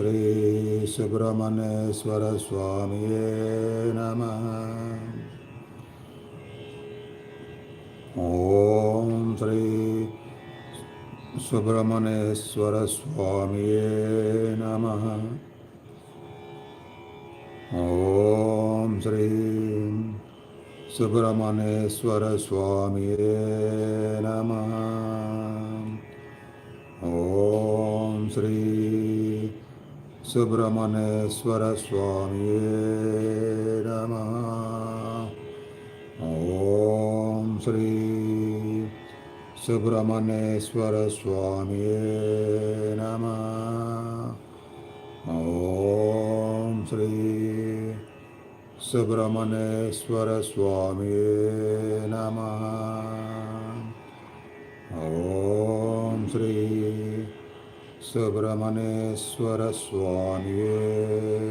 శ్రీ సుబ్రహ్మణ్యేశ్వర స్వామియే నమ ఓం శ్రీ సుబ్రహ్మణ్యేశ్వర స్వామియే నమ ఓం శ్రీ సుబ్రహ్మణ్యేశ్వర స్వామియే నమ ఓం శ్రీ సుబ్రహ్మణ్యేశ్వర స్వామియే నమ ఓం శ్రీ సుబ్రహ్మణ్యేశ్వర స్వామియే నమ సుబ్రహ్మణేశ్వర స్వామి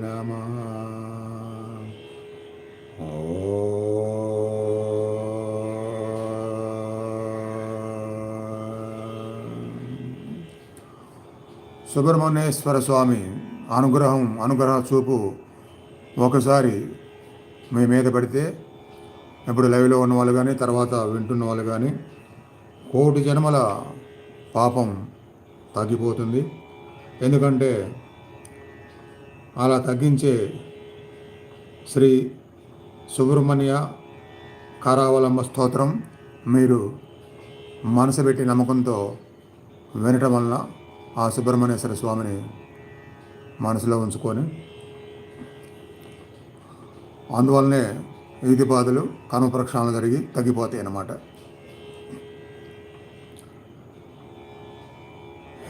నమ సుబ్రహ్మణ్యేశ్వర స్వామి అనుగ్రహం అనుగ్రహ చూపు ఒకసారి మీ మీద పడితే ఇప్పుడు లైవ్లో ఉన్న వాళ్ళు కానీ తర్వాత వింటున్న వాళ్ళు కానీ కోటి జన్మల పాపం తగ్గిపోతుంది. ఎందుకంటే అలా తగ్గించే శ్రీ సుబ్రహ్మణ్య కారావలంబ స్తోత్రం మీరు మనసు పెట్టి నమ్మకంతో వినటం వలన ఆ సుబ్రహ్మణ్యేశ్వర స్వామిని మనసులో ఉంచుకొని అందువల్లనే వీధి బాధలు కనుమ ప్రక్షాళన జరిగి తగ్గిపోతాయి అన్నమాట.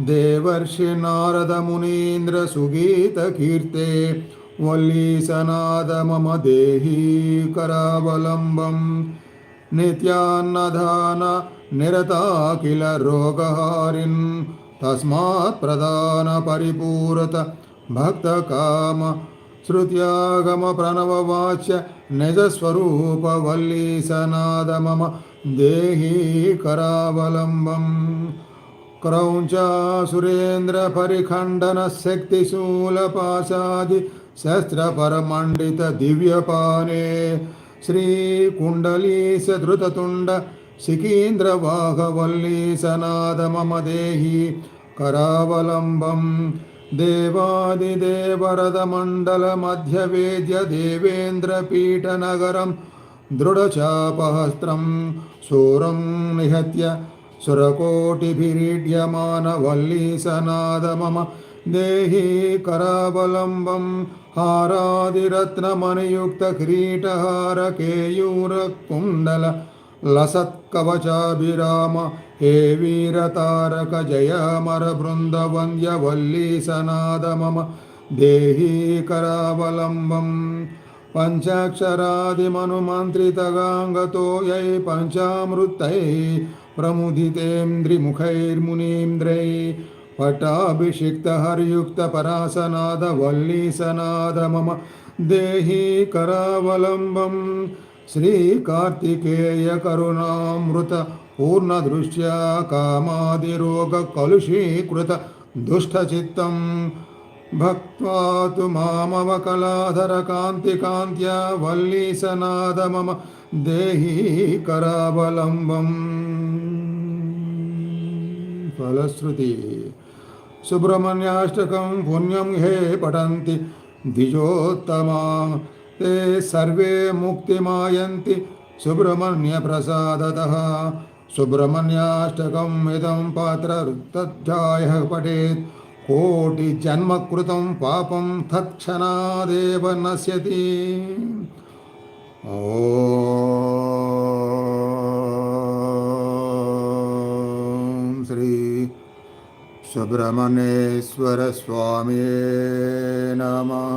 దేవర్షి నారద మునీంద్ర సుగీత కీర్తే వల్లీసనాద మమ దేహీ కరావలంబం. నిత్యాన్నదాన నిరతాకిల రోగహారిన్ తస్మాత్ ప్రధాన పరిపూరత భక్తకామ శృత్యాగమ ప్రణవవాచ్య నిజస్వరూప వల్లీసనాద మమ దేహీ కరావలంబం. क्रौञ्चासुरेन्द्रपरिखण्डनशक्तिशूलपाशादि शस्त्रपरमण्डितदिव्यपाने श्रीकुण्डलीशधृततुण्ड शिकीन्द्रवाघवल्लीसनाद मम देहि करावलम्बं देवादिदेवरदमण्डलमध्यवेद्य देवेन्द्रपीठनगरं दृढचापहस्त्रं शूरं निहत्य सुरकोटिभिरीड्यमानवल्लीसनाद मम देहि करावलम्बं हारादिरत्नमणियुक्तकिरीटहारकेयूरकुण्डल लसत्कवचाभिराम हे वीरतारक जय अमरबृन्दवन्द्यवल्लीसनाद मम देही करावलम्बं पञ्चाक्षरादिमनुमन्त्रितगाङ्गतो यै पञ्चामृतै प्रमुदितेन्द्रिमुखैर्मुनीन्द्रै पटाभिषिक्तहरियुक्तपरासनादवल्लीसनाद मम देहि करावलम्बं श्रीकार्तिकेयकरुणामृत पूर्णदृष्ट्या कामादिरोगकलुषीकृत दुष्टचित्तं भक्त्वा तु मामवकलाधरकान्तिकान्त्या वल्लीसनाद मम देहि करावलम्बं फलश्रुति। सुब्रह्मण्याष्टकं पुण्यं हे पठन्ति। द्विजोत्तमा। ते सर्वे मुक्तिमायन्ति। सुब्रह्मण्यप्रसादतः। सुब्रह्मण्याष्टकम् इदं पात्रवृत्तध्यायः पठेत्। कोटिजन्मकृतं पापं तत्क्षणादेव नश्यति। ॐ श्री सुब्रह्मण्येश्वरस्वामिये नमः